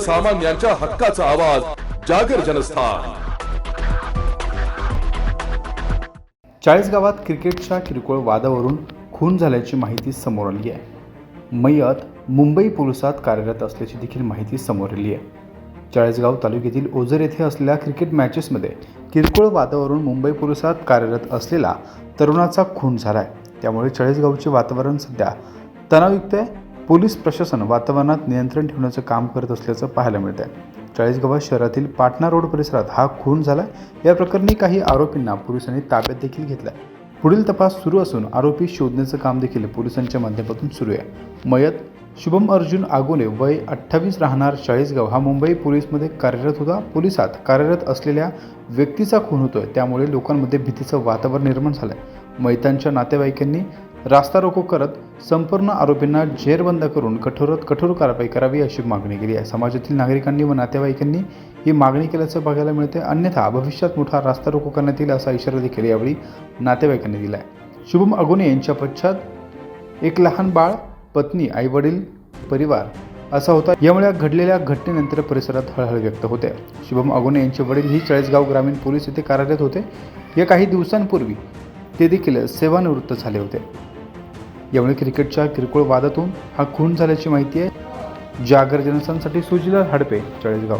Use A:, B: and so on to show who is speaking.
A: सर्वसामान्यांच्या हक्काचा आवाज जागर जनस्थान.
B: चाळीस गावात क्रिकेटच्या किरकोळ वादावरून खून झाल्याची माहिती समोर आली आहे. मयत मुंबई पोलिसात कार्यरत असल्याची देखील माहिती समोर आली आहे. चाळीसगाव तालुक्यातील ओझर येथे असलेल्या क्रिकेट मॅचेसमध्ये किरकोळ वादावरून मुंबई पोलिसात कार्यरत असलेला तरुणाचा खून झाला आहे त्यामुळे चाळीसगावचे वातावरण सध्या तणावयुक्त आहे. पोलीस प्रशासन वातावरणात नियंत्रण ठेवण्याचं काम करत असल्याचं पाहायला मिळत आहे चाळीसगाव शहरातील पाटणा रोड परिसरात हा खून झाला या प्रकरणी काही आरोपींना पोलिसांनी ताब्यात देखील घेतला पुढील तपास सुरू असून आरोपी शोधण्याचं काम देखील पोलिसांच्या माध्यमातून सुरू आहे. मयत शुभम अर्जुन आगोने वय अठ्ठावीस राहणार चाळीसगाव हा मुंबई पोलीसमध्ये कार्यरत होता. पोलिसात कार्यरत असलेल्या व्यक्तीचा खून होतोय. त्यामुळे लोकांमध्ये भीतीचं वातावरण निर्माण झालं आहे मैतांच्या नातेवाईकांनी रास्ता रोको करत संपूर्ण आरोपींना जेरबंद करून कठोरात कठोर कारवाई करावी अशी मागणी केली आहे. समाजातील नागरिकांनी व नातेवाईकांनी ही मागणी केल्याचं बघायला मिळते अन्यथा भविष्यात मोठा रास्ता रोको करण्यात येईल असा इशारा देखील यावेळी नातेवाईकांनी दिला आहे शुभम अगोने यांच्या पश्चात एक लहान बाळ पत्नी आईवडील परिवार असा होता. यामुळे घडलेल्या घटनेनंतर परिसरात हळहळ व्यक्त होते. शुभम अगोने यांचे वडील ही चाळीसगाव ग्रामीण पोलीस येथे कार्यरत होते. या काही दिवसांपूर्वी ते देखील सेवानिवृत्त झाले होते. यामुळे क्रिकेटच्या किरकोळ वादातून हा खून झाल्याची माहिती आहे जागर जनसंसाठी सुजिला हडपे चाळीसगाव.